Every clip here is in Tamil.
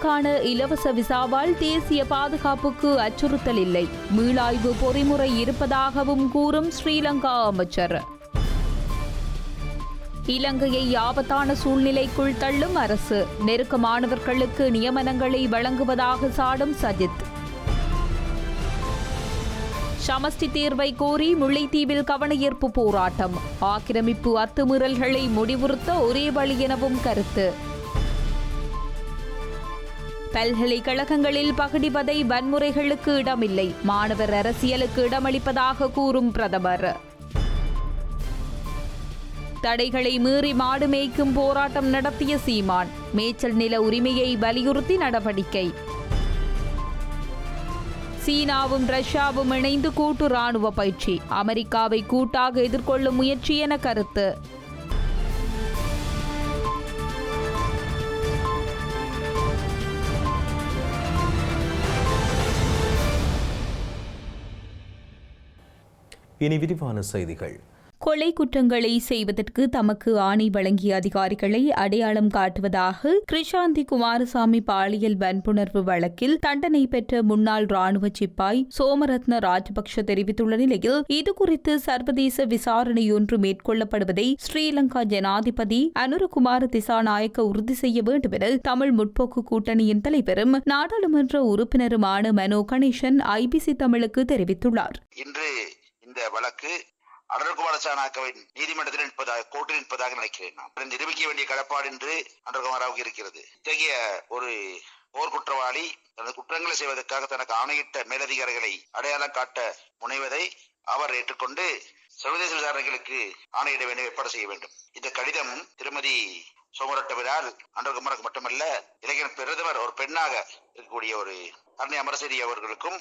இலங்கைக்கான இலவச விசாவால் தேசிய பாதுகாப்புக்கு அச்சுறுத்தல் இல்லை மீளாய்வு பொறிமுறை இருப்பதாகவும் கூறும் ஸ்ரீலங்கா அமைச்சர். இலங்கையை ஆபத்தான சூழ்நிலைக்குள் தள்ளும் அரசு. நெருக்கமானவர்களுக்கு நியமனங்களை வழங்குவதாக சாடும் சஜித். சமஷ்டி தீர்வை கோரி முல்லைத்தீவில் கவனஈர்ப்பு போராட்டம். ஆக்கிரமிப்பு அத்துமீறல்களை முடிவுறுத்த ஒரே வழி எனவும் கருத்து. பல்கலைக்கழகங்களில் பகடிபதை வன்முறைகளுக்கு இடமில்லை. மாணவர் அரசியலுக்கு இடமளிப்பதாக கூறும் பிரதமர். தடைகளை மீறி மாடு மேய்க்கும் போராட்டம் நடத்திய சீமான். மேய்ச்சல் நில உரிமையை வலியுறுத்தி நடவடிக்கை. சீனாவும் ரஷ்யாவும் இணைந்து கூட்டு ராணுவ பயிற்சி. அமெரிக்காவை கூட்டாக எதிர்கொள்ளும் முயற்சி என கருத்து. இனி விரிவான செய்திகள். கொலை குற்றங்களை செய்வதற்கு தமக்கு ஆணை வழங்கிய அதிகாரிகளை அடையாளம் காட்டுவதாக கிருஷாந்தி குமாரசாமி பாலியல் வன்புணர்வு வழக்கில் தண்டனை பெற்ற முன்னாள் ராணுவ சிப்பாய் சோமரத்ன ராஜபக்ஷ தெரிவித்துள்ள நிலையில் இதுகுறித்து சர்வதேச விசாரணையொன்று மேற்கொள்ளப்படுவதை ஸ்ரீலங்கா ஜனாதிபதி அனுரகுமார திசாநாயக்க உறுதி செய்ய வேண்டும் என தமிழ் முற்போக்கு கூட்டணியின் தலைவரும் நாடாளுமன்ற உறுப்பினருமான மனோ கணேசன் ஐபிசி தமிழுக்கு தெரிவித்துள்ளார். இன்று இந்த வழக்கு அடர்குமார சாணாக்கவின் நீதிமன்றத்தில் நிற்பதாக கோர்ட்டில் நிற்பதாக நினைக்கிறேன் நான். நிரூபிக்க வேண்டிய கடப்பாடு என்று அடர்குமாராவுக்கு இருக்கிறது. இத்தகைய ஒரு போர்க்குற்றவாளி தனது குற்றங்களை செய்வதற்காக தனக்கு ஆணையிட்ட மேலதிகாரிகளை அடையாளம் காட்ட முனைவதை அவர் ஏற்றுக்கொண்டு சர்வதேச விசாரணைகளுக்கு ஆணையிட வேண்டும் ஏற்பாடு செய்ய வேண்டும். இந்த கடிதம் திருமதி சோமரட்டவரால் அன்றகுமாருக்கு மட்டுமல்ல இளைஞர் பிரதமர் ஒரு பெண்ணாக இருக்கக்கூடிய ஒரு அன்னை அமரசேரி அவர்களுக்கும்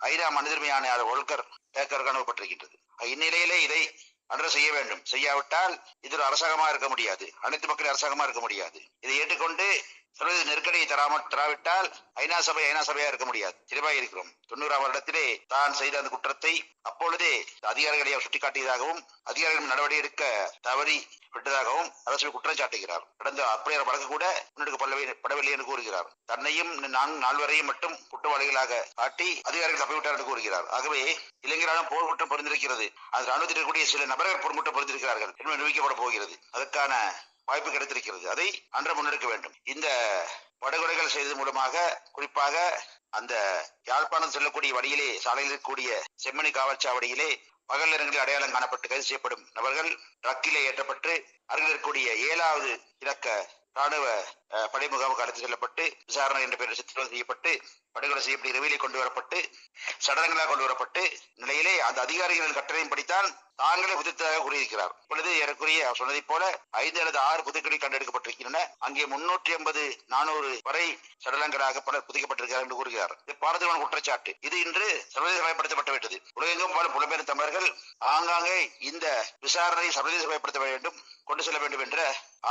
ஐநா மனிதர்மை ஆணையாளர் ஒல்கர் பேக்கருக்கு அனுப்பப்பட்டிருக்கின்றது. இந்நிலையிலே இதை அன்று செய்ய வேண்டும். செய்யாவிட்டால் இது ஒரு அரசாங்கமா இருக்க முடியாது. அனைத்து மக்களின் அரசாங்கமா இருக்க முடியாது. இதை ஏற்றுக்கொண்டு சர்வதேச நெருக்கடியை தராமல் தராவிட்டால் ஐநா சபை ஐநா சபையா இருக்க முடியாது. தெளிவாக இருக்கிறோம். தொண்ணூறாம் வருடத்திலே தான் செய்த அந்த குற்றத்தை அப்பொழுதே அதிகாரிகளை அவர் சுட்டிக்காட்டியதாகவும் அதிகாரிகள் நடவடிக்கை எடுக்க தவறி விட்டதாகவும் அரசு குற்றம் சாட்டுகிறார். கடந்த அப்படியே வழக்கு கூட முன்னெடுக்கப்படவில்லை என்று கூறுகிறார். தன்னையும் நால்வரையும் மட்டும் குற்றவாளிகளாக காட்டி அதிகாரிகள் தப்பிவிட்டார் என்று கூறுகிறார். ஆகவே இளைஞரான போர் குற்றம் பொருந்திருக்கிறது. அது ராணுவத்தில் இருக்கக்கூடிய சில நபர்கள் போர் பொருந்திருக்கிறார்கள் என்று நிரூபிக்கப்பட போகிறது. அதற்கான வாய்ப்பு கிடைத்திருக்கிறது. அதை அன்று முன்னெடுக்க வேண்டும். இந்த படுகொலைகள் செய்தது மூலமாக குறிப்பாக அந்த யாழ்ப்பாணம் செல்லக்கூடிய வழியிலே சாலையில் இருக்கக்கூடிய செம்மணி காவல்சாவடியிலே பகல் நேரங்களில் அடையாளம் காணப்பட்டு கைது செய்யப்படும் நபர்கள் ட்ரக்கிலே ஏற்றப்பட்டு அருகில் இருக்கக்கூடிய ஏழாவது இலக்க ராணுவ படை முகாமுக்கு அழைத்து செல்லப்பட்டு விசாரணை என்ற பெயரில் சித்திரவதை செய்யப்பட்டு படுகொலை செய்யப்பட்டு இரவிலே கொண்டு வரப்பட்டு சடலங்களாக கொண்டு வரப்பட்டு நிலையிலே அந்த அதிகாரிகளின் கட்டளையும் படித்தான் தாங்களே புதித்ததாக கூறியிருக்கிறார். இப்பொழுது ஏறக்குறைய சொன்னதைப் போல ஐந்து அல்லது ஆறு புதுக்கடி கண்டெடுக்கப்பட்டிருக்கின்றன. அங்கே முன்னூற்றி ஐம்பது நானூறு வரை சடலங்களாக பலர் புதைக்கப்பட்டிருக்கிறார் என்று கூறுகிறார். இது பாரதமான குற்றச்சாட்டு. இது இன்று சர்வதேச பயப்படுத்தப்பட்டு விட்டது. உலகெங்கும் பல புலம்பெயர் தமிழர்கள் ஆங்காங்கே இந்த விசாரணை சர்வதேச பயப்படுத்த வேண்டும் கொண்டு செல்ல வேண்டும் என்ற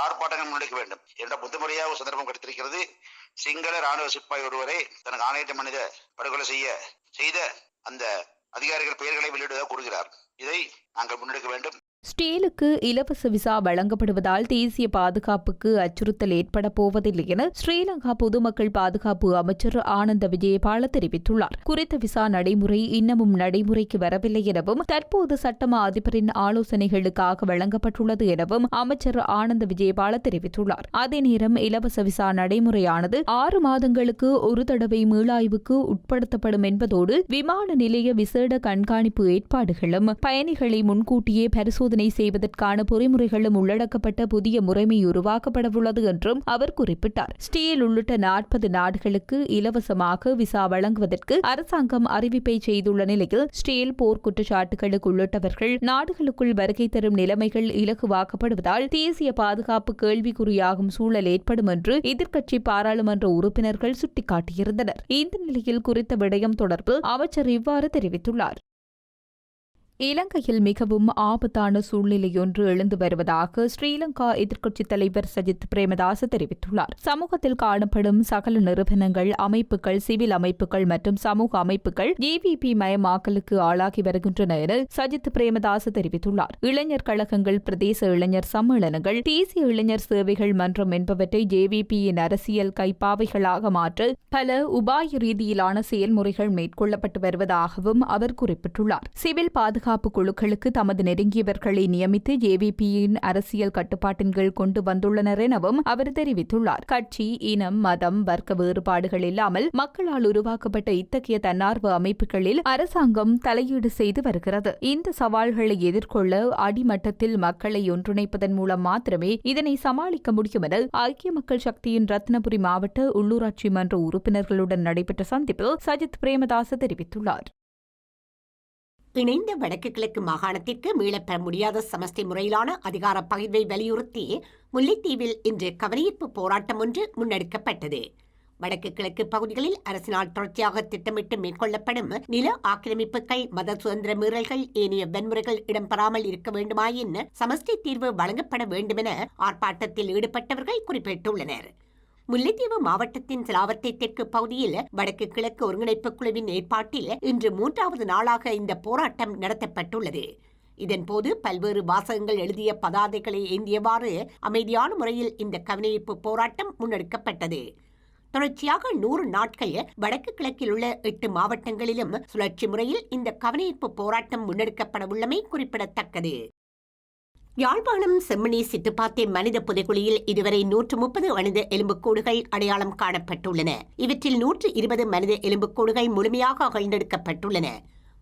ஆர்ப்பாட்டங்கள் முன்னெடுக்க வேண்டும் என்ற புத்துமுறையாக ஒரு சந்தர்ப்பம் கிடைத்திருக்கிறது. சிங்கள ராணுவ சிப்பாய் ஒருவரை தனக்கு ஆணையிட்ட மனித படுகொலை செய்ய செய்த அந்த அதிகாரிகள் பெயர்களை வெளியிடுவதாக கூறுகிறார். இதை நாங்கள் முன்னெடுக்க வேண்டும். ஸ்டீலுக்கு இலவச விசா வழங்கப்படுவதால் தேசிய பாதுகாப்புக்கு அச்சுறுத்தல் ஏற்பட போவதில்லை என ஸ்ரீலங்கா பொதுமக்கள் பாதுகாப்பு அமைச்சர் ஆனந்த விஜயபால தெரிவித்துள்ளார். குறித்த விசா நடைமுறை இன்னமும் நடைமுறைக்கு வரவில்லை எனவும் தற்போது சட்டமா அதிபரின் ஆலோசனைகளுக்காக வழங்கப்பட்டுள்ளது எனவும் அமைச்சர் ஆனந்த விஜயபால தெரிவித்துள்ளார். அதே நேரம் இலவச விசா நடைமுறையானது ஆறு மாதங்களுக்கு ஒரு தடவை மீளாய்வுக்கு உட்படுத்தப்படும் என்பதோடு விமான நிலைய விசேட கண்காணிப்பு ஏற்பாடுகளும் பயணிகளை முன்கூட்டியே பரிசோதனை பரிசோதனை செய்வதற்கான பொறிமுறைகளும் உள்ளடக்கப்பட்ட புதிய முறைமை உருவாக்கப்படவுள்ளது என்றும் அவர் குறிப்பிட்டார். ஸ்டீல் உள்ளிட்ட நாற்பது நாடுகளுக்கு இலவசமாக விசா வழங்குவதற்கு அரசாங்கம் அறிவிப்பை செய்துள்ள நிலையில் ஸ்டீல் போர் குற்றச்சாட்டுகளுக்கு உள்ளிட்டவர்கள் நாடுகளுக்குள் வருகை தரும் நிலைமைகள் இலகுவாக்கப்படுவதால் தேசிய பாதுகாப்பு கேள்விக்குறியாகும் சூழல் ஏற்படும் என்று எதிர்க்கட்சி பாராளுமன்ற உறுப்பினர்கள் சுட்டிக்காட்டியிருந்தனர். இந்த நிலையில் குறித்த விடயம் தொடர்பில் அமைச்சர் இவ்வாறு தெரிவித்துள்ளார். இலங்கையில் மிகவும் ஆபத்தான சூழ்நிலையொன்று எழுந்து வருவதாக ஸ்ரீலங்கா எதிர்க்கட்சித் தலைவர் சஜித் பிரேமதாச தெரிவித்துள்ளார். சமூகத்தில் காணப்படும் சகல நிறுவனங்கள் அமைப்புகள் சிவில் அமைப்புகள் மற்றும் சமூக அமைப்புகள் ஜேவிபி மயமாக்கலுக்கு ஆளாகி வருகின்றன என சஜித் பிரேமதாச தெரிவித்துள்ளார். இளைஞர் கழகங்கள் பிரதேச இளைஞர் சம்மேளனங்கள் தேசிய இளைஞர் சேவைகள் மன்றம் என்பவற்றை ஜேவிபியின் அரசியல் கைப்பாவைகளாக மாற்ற பல உபாய ரீதியிலான செயல்முறைகள் மேற்கொள்ளப்பட்டு வருவதாகவும் அவர் குறிப்பிட்டுள்ளார். சிவில் பாதுகாப்பு குழுக்களுக்கு தமது நெருங்கியவர்களை நியமித்து ஜேவிபியின் அரசியல் கட்டுப்பாட்டின் கீழ் கொண்டு வந்துள்ளனர் எனவும் அவர் தெரிவித்துள்ளார். கட்சி இனம் மதம் வர்க்க வேறுபாடுகள் இல்லாமல் மக்களால் உருவாக்கப்பட்ட இத்தகைய தன்னார்வ அமைப்புகளில் அரசாங்கம் தலையீடு செய்து வருகிறது. இந்த சவால்களை எதிர்கொள்ள அடிமட்டத்தில் மக்களை ஒன்றிணைப்பதன் மூலம் மாத்திரமே இதனை சமாளிக்க முடியும் என ஐக்கிய மக்கள் சக்தியின் ரத்னபுரி மாவட்ட உள்ளூராட்சி மன்ற உறுப்பினர்களுடன் நடைபெற்ற சந்திப்பில் சஜித் பிரேமதாச தெரிவித்துள்ளார். இணைந்த வடக்கு கிழக்கு மாகாணத்திற்கு மீளப்பெற முடியாத சமஷ்டி முறையிலான அதிகார பகிர்வை வலியுறுத்தி முல்லைத்தீவில் இன்று கவனஈர்ப்பு போராட்டம் ஒன்று முன்னெடுக்கப்பட்டது. வடக்கு கிழக்கு பகுதிகளில் அரசினால் தொடர்ச்சியாக திட்டமிட்டு மேற்கொள்ளப்படும் நில ஆக்கிரமிப்புகள் மத சுதந்திர மீறல்கள் ஏனைய வன்முறைகள் இடம்பெறாமல் இருக்க வேண்டுமாயின் சமஷ்டி தீர்வு வழங்கப்பட வேண்டுமென ஆர்ப்பாட்டத்தில் ஈடுபட்டவர்கள் குறிப்பிட்டுள்ளனர். முல்லைத்தீவு மாவட்டத்தின் சிலாவத்தை தெற்கு பகுதியில் வடக்கு கிழக்கு ஒருங்கிணைப்பு குழுவின் ஏற்பாட்டில் இன்று மூன்றாவது நாளாக இந்த போராட்டம் நடத்தப்பட்டுள்ளது. இதன்போது பல்வேறு வாசகங்கள் எழுதிய பதாதைகளை ஏந்தியவாறு அமைதியான முறையில் இந்த கவனிப்பு போராட்டம் முன்னெடுக்கப்பட்டது. தொடர்ச்சியாக நூறு நாட்கள் வடக்கு கிழக்கில் உள்ள எட்டு மாவட்டங்களிலும் சுழற்சி முறையில் இந்த கவனிப்பு போராட்டம் முன்னெடுக்கப்பட உள்ளமை குறிப்பிடத்தக்கது. யாழ்ப்பாணம் செம்மணி சிட்டுப்பாத்தை மனித புதைகுழியில் இதுவரை நூற்று முப்பது மனித எலும்புக்கூடுகள் அடையாளம் காணப்பட்டுள்ளன. இவற்றில் நூற்று இருபது மனித எலும்புக்கூடுகள் முழுமையாக அகழ்ந்தெடுக்கப்பட்டுள்ளன.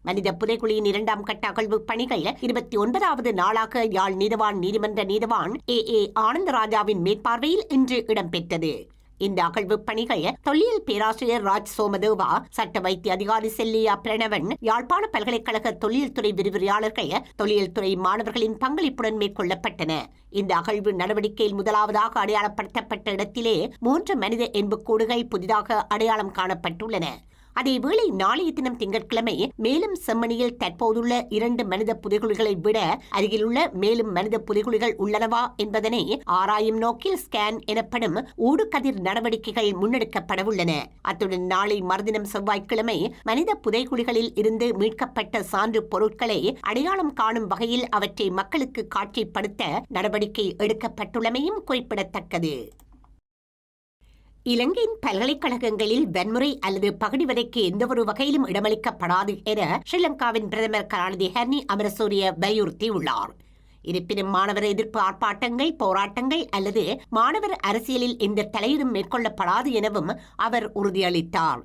மனித புதைகுழியின் இரண்டாம் கட்ட அகழ்வு பணிகள் இருபத்தி ஒன்பதாவது நாளாக யாழ் நீதவான் நீதிமன்ற நீதவான் ஏ ஏ ஆனந்தராஜாவின் மேற்பார்வையில் இன்று இடம்பெற்றது. இந்த அகழ்வு பணிகள் தொல்லியல் பேராசிரியர் ராஜ் சோமதேவா சட்ட வைத்திய அதிகாரி செல்லியா பிரணவன் யாழ்ப்பாண பல்கலைக்கழக தொல்லியல் துறை விரிவுரையாளர்கள் தொல்லியல் துறை மாணவர்களின் பங்களிப்புடன் மேற்கொள்ளப்பட்டன. இந்த அகழ்வு நடவடிக்கையில் முதலாவதாக அடையாளப்படுத்தப்பட்ட இடத்திலே மூன்று மனித எண்புக்கூடுகள் புதிதாக அடையாளம் காணப்பட்டுள்ளன. அதேவேளை நாளைய தினம் திங்கட்கிழமை மேலும் செம்மணியில் தற்போதுள்ள இரண்டு மனித புதைகுழிகளை விட அருகிலுள்ள மேலும் மனித புதைகுழிகள் உள்ளனவா என்பதனை ஆராயும் நோக்கில் ஸ்கேன் எனப்படும் ஊடுகதிர் நடவடிக்கைகள் முன்னெடுக்கப்படவுள்ளன. அத்துடன் நாளை மறுதினம் செவ்வாய்க்கிழமை மனித புதைகுழிகளில் இருந்து மீட்கப்பட்ட சான்று பொருட்களை அடையாளம் காணும் வகையில் அவற்றை மக்களுக்கு காட்சிப்படுத்த நடவடிக்கை எடுக்கப்பட்டுள்ளமையும் குறிப்பிடத்தக்கது. இலங்கையின் பல்கலைக்கழகங்களில் வன்முறை அல்லது பகடிவதைக்கு எந்தவொரு வகையிலும் இடமளிக்கப்படாது என ஸ்ரீலங்காவின் பிரதமர் கலாநிதி ஹர்னி அமரசூரிய வலியுறுத்தியுள்ளார். இருப்பினும் மாணவர் எதிர்ப்பு ஆர்ப்பாட்டங்கள் போராட்டங்கள் அல்லது மாணவர் அரசியலில் எந்த தலையீடும் மேற்கொள்ளப்படாது எனவும் அவர் உறுதியளித்தார்.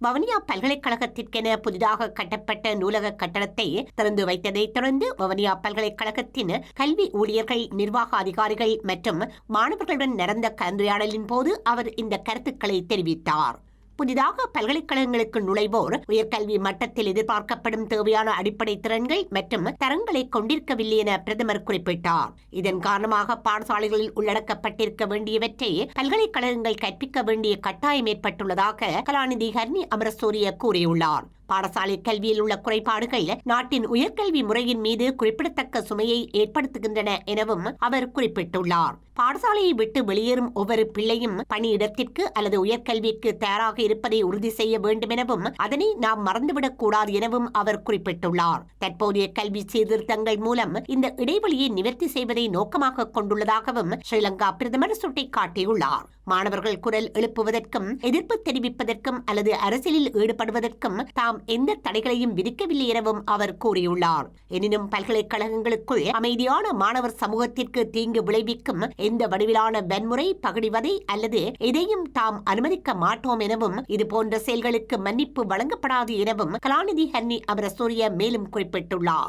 வவுனியா பல்கலைக்கழகத்திற்கென புதிதாக கட்டப்பட்ட நூலக கட்டடத்தை திறந்து வைத்ததைத் தொடர்ந்து வவுனியா பல்கலைக்கழகத்தின் கல்வி ஊழியர்கள் நிர்வாக அதிகாரிகள் மற்றும் மாணவர்களுடன் நடந்த கலந்துரையாடலின் போது அவர் இந்த கருத்துக்களை தெரிவித்தார். புதிதாக பல்கலைக்கழகங்களுக்கு நுழைவோர் உயர்கல்வி மட்டத்தில் எதிர்பார்க்கப்படும் தேவையான அடிப்படை திறன்கள் மற்றும் தரங்களை கொண்டிருக்கவில்லை என பிரதமர் குறிப்பிட்டார். இதன் காரணமாக பாடசாலைகளில் உள்ளடக்கப்பட்டிருக்க வேண்டியவற்றை பல்கலைக்கழகங்கள் கற்பிக்க வேண்டிய கட்டாயம் ஏற்பட்டுள்ளதாக கலாநிதி ஹர்னி அமரசூரிய கூறியுள்ளார். பாடசாலை கல்வியில் உள்ள குறைபாடுகள் நாட்டின் உயர்கல்வி முறையின் மீது குறிப்பிடத்தக்க சுமையை ஏற்படுத்துகின்றன எனவும் அவர் குறிப்பிட்டுள்ளார். பாடசாலையை விட்டு வெளியேறும் ஒவ்வொரு பிள்ளையும் பணியிடத்திற்கு அல்லது உயர்கல்விக்கு தயாராக இருப்பதை உறுதி செய்ய வேண்டும் எனவும் அதனை நாம் மறந்துவிடக் கூடாது எனவும் அவர் குறிப்பிட்டுள்ளார். தற்போதைய கல்வி சீர்திருத்தங்கள் மூலம் இந்த இடைவெளியை நிவர்த்தி செய்வதை நோக்கமாக கொண்டுள்ளதாகவும் ஸ்ரீலங்கா பிரதமர் சுட்டிக்காட்டியுள்ளார். மாணவர்கள் குரல் எழுப்புவதற்கும் எதிர்ப்பு தெரிவிப்பதற்கும் அல்லது அரசியலில் ஈடுபடுவதற்கும் தாம் எந்த தடைகளையும் விதிக்கவில்லை எனவும் அவர் கூறியுள்ளார். எனினும் பல்கலைக்கழகங்களுக்குள் அமைதியான மாணவர் சமூகத்திற்கு தீங்கு விளைவிக்கும் எந்த வடிவிலான வன்முறை பகடிவதை அல்லது எதையும் தாம் அனுமதிக்க மாட்டோம் எனவும் இதுபோன்ற செயல்களுக்கு மன்னிப்பு வழங்கப்படாது எனவும் கலாநிதி ஹன்னி அமரசூரிய மேலும் குறிப்பிட்டுள்ளார்.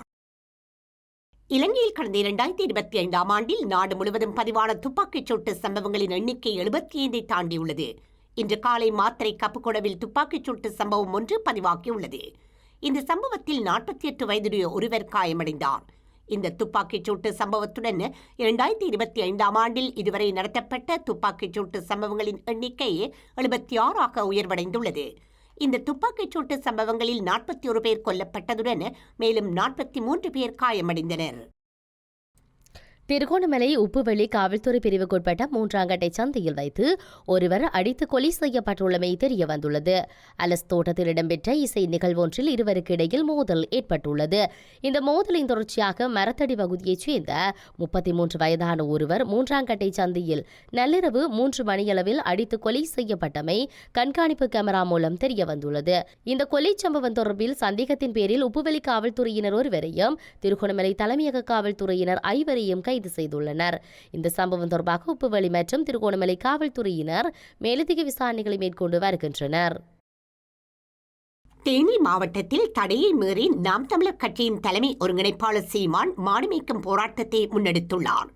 இலங்கையில் கடந்த இரண்டாயிரத்தி இருபத்தி ஐந்தாம் ஆண்டில் நாடு முழுவதும் பதிவான துப்பாக்கிச் சூட்டு சம்பவங்களின் எண்ணிக்கை எழுபத்தி ஐந்தை தாண்டியுள்ளது. இன்று காலை மாத்திரை கப்புக்கொடவில் துப்பாக்கிச் சூட்டு சம்பவம் ஒன்று பதிவாகியுள்ளது. இந்த சம்பவத்தில் நாற்பத்தி எட்டு வயதுடைய ஒருவர் காயமடைந்தார். இந்த துப்பாக்கிச் சூட்டு சம்பவத்துடன் இரண்டாயிரத்தி இருபத்தி ஐந்தாம் ஆண்டில் இதுவரை நடத்தப்பட்ட துப்பாக்கிச் சூட்டு சம்பவங்களின் எண்ணிக்கை எழுபத்தி ஆறாக உயர்வடைந்துள்ளது. இந்த துப்பாக்கிச் சூட்டு சம்பவங்களில் நாற்பத்தி ஒரு பேர் கொல்லப்பட்டதுடன் மேலும் நாற்பத்தி மூன்று பேர் காயமடைந்தனர். திருகோணமலை உப்புவெளி காவல்துறை பிரிவுக்குட்பட்ட மூன்றாங்கட்டை சந்தையில் வைத்து ஒருவர் அடித்து கொலை செய்யப்பட்டுள்ளமை தெரிய வந்துள்ளது. அலஸ் தோட்டத்தில் இடம்பெற்ற இசை நிகழ்வொன்றில் இருவருக்கு இடையில் மோதல் ஏற்பட்டுள்ளது. இந்த மோதலின் தொடர்ச்சியாக மரத்தடி பகுதியைச் சேர்ந்த முப்பத்தி மூன்று வயதான ஒருவர் மூன்றாங்கட்டை சந்தையில் நள்ளிரவு மூன்று மணியளவில் அடித்து கொலை செய்யப்பட்டமை கண்காணிப்பு கேமரா மூலம் தெரிய வந்துள்ளது. இந்த கொலை சம்பவம் தொடர்பில் சந்தேகத்தின் பேரில் உப்புவெளி காவல்துறையினர் ஒருவரையும் திருகோணமலை தலைமையக காவல்துறையினர் ஐவரையும் கை கைது செய்துள்ளனர். இந்த சம்பவம் தொடர்பாக உப்புவெளி மற்றும் திருகோணமலை காவல்துறையினர் மேலதிக விசாரணைகளை மேற்கொண்டு வருகின்றனர். தேனி மாவட்டத்தில் தடையை மீறி நாம் தமிழர் கட்சியின் தலைமை ஒருங்கிணைப்பாளர் சீமான் மாடு போராட்டத்தை முன்னெடுத்துள்ளார்.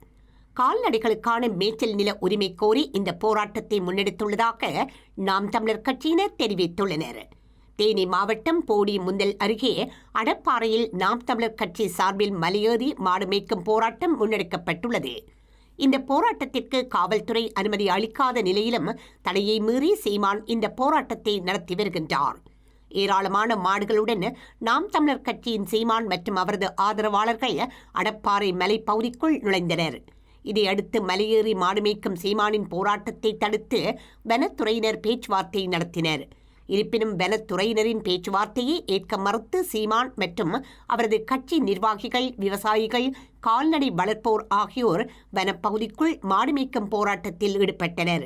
கால்நடைகளுக்கான மேய்ச்சல் நில உரிமை கோரி இந்த போராட்டத்தை முன்னெடுத்துள்ளதாக நாம் தமிழர் கட்சியினர் தெரிவித்துள்ளனர். தேனி மாவட்டம் போடி முந்தல் அருகே அடப்பாறையில் நாம் தமிழர் கட்சி சார்பில் மலையேறி மாடு மேய்க்கும் போராட்டம் முன்னெடுக்கப்பட்டுள்ளது. இந்த போராட்டத்திற்கு காவல்துறை அனுமதி அளிக்காத நிலையிலும் தடையை மீறி சீமான் இந்த போராட்டத்தை நடத்தி வருகின்றார். ஏராளமான மாடுகளுடன் நாம் தமிழர் கட்சியின் சீமான் மற்றும் அவரது ஆதரவாளர்கள் அடப்பாறை மலைப்பகுதிக்குள் நுழைந்தனர். இதையடுத்து மலையேறி மாடு மேய்க்கும் சீமானின் போராட்டத்தை தடுத்து வனத்துறையினர் பேச்சுவார்த்தை நடத்தினர். இருப்பினும் வனத்துறையினரின் பேச்சுவார்த்தையை ஏற்க மறுத்து சீமான் மற்றும் அவரது கட்சி நிர்வாகிகள் விவசாயிகள் கால்நடை வளர்ப்போர் ஆகியோர் வனப்பகுதிக்குள் மாடு மேய்க்கும் போராட்டத்தில் ஈடுபட்டனர்.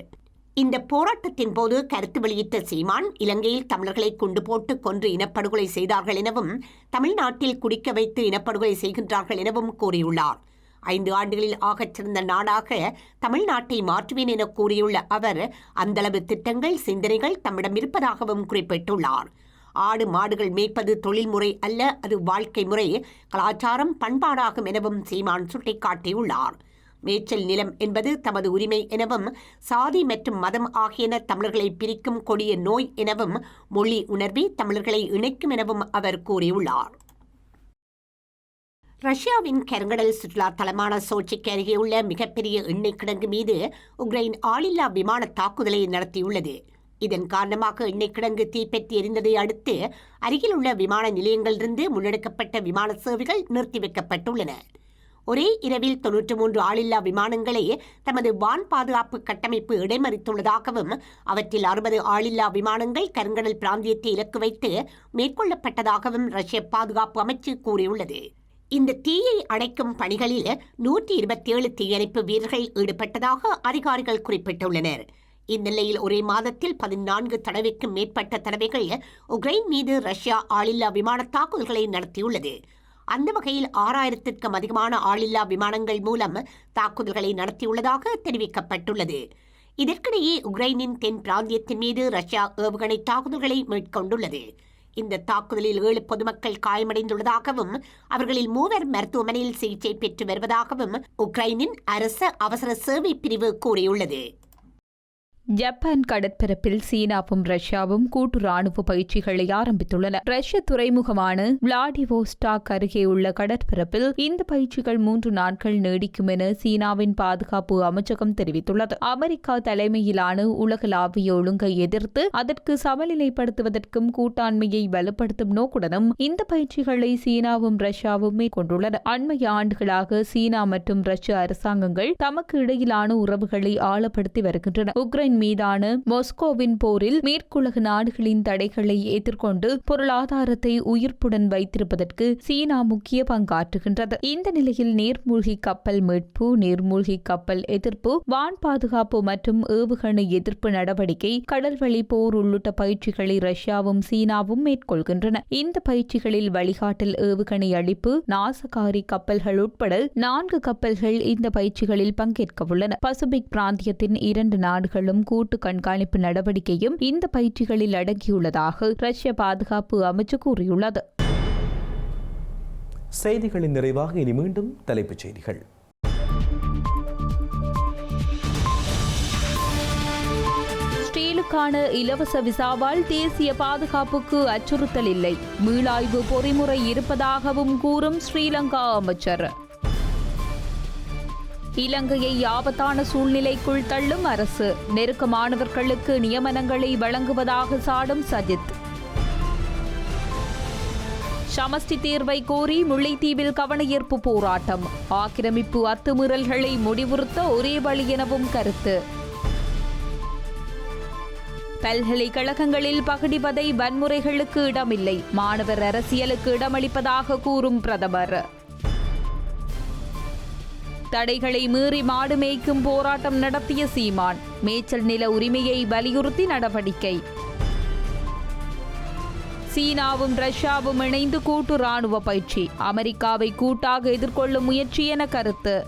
இந்த போராட்டத்தின் போது கருத்து வெளியிட்ட சீமான் இலங்கையில் தமிழர்களை கொண்டு போட்டு கொன்று இனப்படுகொலை செய்தார்கள் எனவும் தமிழ்நாட்டில் குடிக்க வைத்து இனப்படுகொலை செய்கின்றார்கள் எனவும் கூறியுள்ளார். ஐந்து ஆண்டுகளில் ஆகச் சிறந்த நாடாக தமிழ்நாட்டை மாற்றுவேன் என கூறியுள்ள அவர் அந்தளவு திட்டங்கள் சிந்தனைகள் தம்மிடம் இருப்பதாகவும் குறிப்பிட்டுள்ளார். ஆடு மாடுகள் மேய்ப்பது தொழில்முறை அல்ல அது வாழ்க்கை முறை கலாச்சாரம் பண்பாடாகும் எனவும் சீமான் சுட்டிக்காட்டியுள்ளார். மேய்ச்சல் நிலம் என்பது தமது உரிமை எனவும் சாதி மற்றும் மதம் ஆகியன தமிழர்களை பிரிக்கும் கொடிய நோய் எனவும் மொழி உணர்வே தமிழர்களை இணைக்கும் எனவும் அவர் கூறியுள்ளார். ரஷ்யாவின் கருங்கடல் சுற்றுலா தலமான சோச்சிக்கு அருகேயுள்ள மிகப்பெரிய எண்ணெய் கிடங்கு மீது உக்ரைன் ஆளில்லா விமான தாக்குதலை நடத்தியுள்ளது. இதன் காரணமாக எண்ணெய் கிடங்கு தீப்பற்றி எரிந்ததை அடுத்து அருகில் உள்ள விமான நிலையங்களிலிருந்து முன்னெடுக்கப்பட்ட விமான சேவைகள் நிறுத்தி வைக்கப்பட்டுள்ளன. ஒரே இரவில் தொன்னூற்று மூன்று ஆளில்லா விமானங்களை தமது வான் பாதுகாப்பு கட்டமைப்பு இடைமறித்துள்ளதாகவும் அவற்றில் அறுபது ஆளில்லா விமானங்கள் கருங்கடல் பிராந்தியத்தை இலக்கு வைத்து மேற்கொள்ளப்பட்டதாகவும் ரஷ்ய பாதுகாப்பு அமைச்சு கூறியுள்ளது. இந்த தீயை அணைக்கும் பணிகளில் நூற்றி இருபத்தி ஏழு தீயணைப்பு வீரர்கள் ஈடுபட்டதாக அதிகாரிகள் குறிப்பிட்டுள்ளனர். இந்நிலையில் ஒரே மாதத்தில் பதினான்கு தடவைக்கும் மேற்பட்ட தடவைகள் உக்ரைன் மீது ரஷ்யா ஆளில்லா விமான தாக்குதல்களை நடத்தியுள்ளது. அந்த வகையில் ஆறாயிரத்திற்கும் அதிகமான ஆளில்லா விமானங்கள் மூலம் தாக்குதல்களை நடத்தியுள்ளதாக தெரிவிக்கப்பட்டுள்ளது. இதற்கிடையே உக்ரைனின் தென் பிராந்தியத்தின் மீது ரஷ்யா ஏவுகணை தாக்குதல்களை மேற்கொண்டுள்ளது. இந்த தாக்குதலில் ஏழு பொதுமக்கள் காயமடைந்துள்ளதாகவும் அவர்களில் மூவர் மருத்துவமனையில் சிகிச்சை பெற்று வருவதாகவும் உக்ரைனின் அரச அவசர சேவை பிரிவு கூறியுள்ளது. ஜப்பான் கடற்பரப்பில் சீனாவும் ரஷ்யாவும் கூட்டு ராணுவ பயிற்சிகளை ஆரம்பித்துள்ளன. ரஷ்ய துறைமுகமான விளாடிவோஸ்டாக் அருகே உள்ள கடற்பரப்பில் இந்த பயிற்சிகள் மூன்று நாட்கள் நீடிக்கும் என சீனாவின் பாதுகாப்பு அமைச்சகம் தெரிவித்துள்ளது. அமெரிக்கா தலைமையிலான உலகளாவிய ஒழுங்கை எதிர்த்து அதற்கு சமநிலைப்படுத்துவதற்கும் கூட்டாண்மையை வலுப்படுத்தும் நோக்குடனும் இந்த பயிற்சிகளை சீனாவும் ரஷ்யாவும் மேற்கொண்டுள்ளன. அண்மைய ஆண்டுகளாக சீனா மற்றும் ரஷ்ய அரசாங்கங்கள் தமக்கு இடையிலான உறவுகளை ஆழப்படுத்தி வருகின்றன. உக்ரைன் மீதான மாஸ்கோவின் போரில் மேற்குலக நாடுகளின் தடைகளை எதிர்கொண்டு பொருளாதாரத்தை உயிர்ப்புடன் வைத்திருப்பதற்கு சீனா முக்கிய பங்காற்றுகின்றது. இந்த நிலையில் நீர்மூழ்கி கப்பல் மீட்பு நீர்மூழ்கி கப்பல் எதிர்ப்பு வான் பாதுகாப்பு மற்றும் ஏவுகணை எதிர்ப்பு நடவடிக்கை கடல்வழி போர் உள்ளிட்ட பயிற்சிகளை ரஷ்யாவும் சீனாவும் மேற்கொள்கின்றன. இந்த பயிற்சிகளில் வழிகாட்டல் ஏவுகணை அளிப்பு நாசகாரி கப்பல்கள் உட்பட நான்கு கப்பல்கள் இந்த பயிற்சிகளில் பங்கேற்க உள்ளன பசிபிக் பிராந்தியத்தின் இரண்டு நாடுகளும் கூட்டு கண்காணிப்பு நடவடிக்கையும் இந்த பயிற்சிகளில் அடங்கியுள்ளதாக ரஷ்ய பாதுகாப்பு அமைச்சு கூறியுள்ளது. செய்திகளின் நிறைவாக இனி மீண்டும் தலைப்புச் செய்திகள். ஸ்டீலுக்கான இலவச விசாவால் தேசிய பாதுகாப்புக்கு அச்சுறுத்தல் இல்லை. மீளாய்வு பொறிமுறை இருப்பதாகவும் கூறும் ஸ்ரீலங்கா அமைச்சர். இலங்கையை ஆபத்தான சூழ்நிலைக்குள் தள்ளும் அரசு. நெருக்கமானவர்களுக்கு நியமனங்களை வழங்குவதாக சாடும் சஜித். சமஷ்டி தீர்வை கோரி முல்லைத்தீவில் கவனஈர்ப்பு போராட்டம். ஆக்கிரமிப்பு அத்துமீறல்களை முடிவுறுத்த ஒரே வழி எனவும் கருத்து. பல்கலைக்கழகங்களில் பகடிவதை வன்முறைகளுக்கு இடமில்லை. மாணவர் அரசியலுக்கு இடமளிப்பதாக கூறும் பிரதமர். தடைகளை மீறி மாடு மேய்க்கும் போராட்டம் நடத்திய சீமான். மேய்ச்சல் நில உரிமையை வலியுறுத்தி நடவடிக்கை. சீனாவும் ரஷ்யாவும் இணைந்து கூட்டு ராணுவ பயிற்சி. அமெரிக்காவை கூட்டாக எதிர்கொள்ளும் முயற்சி என கருத்து.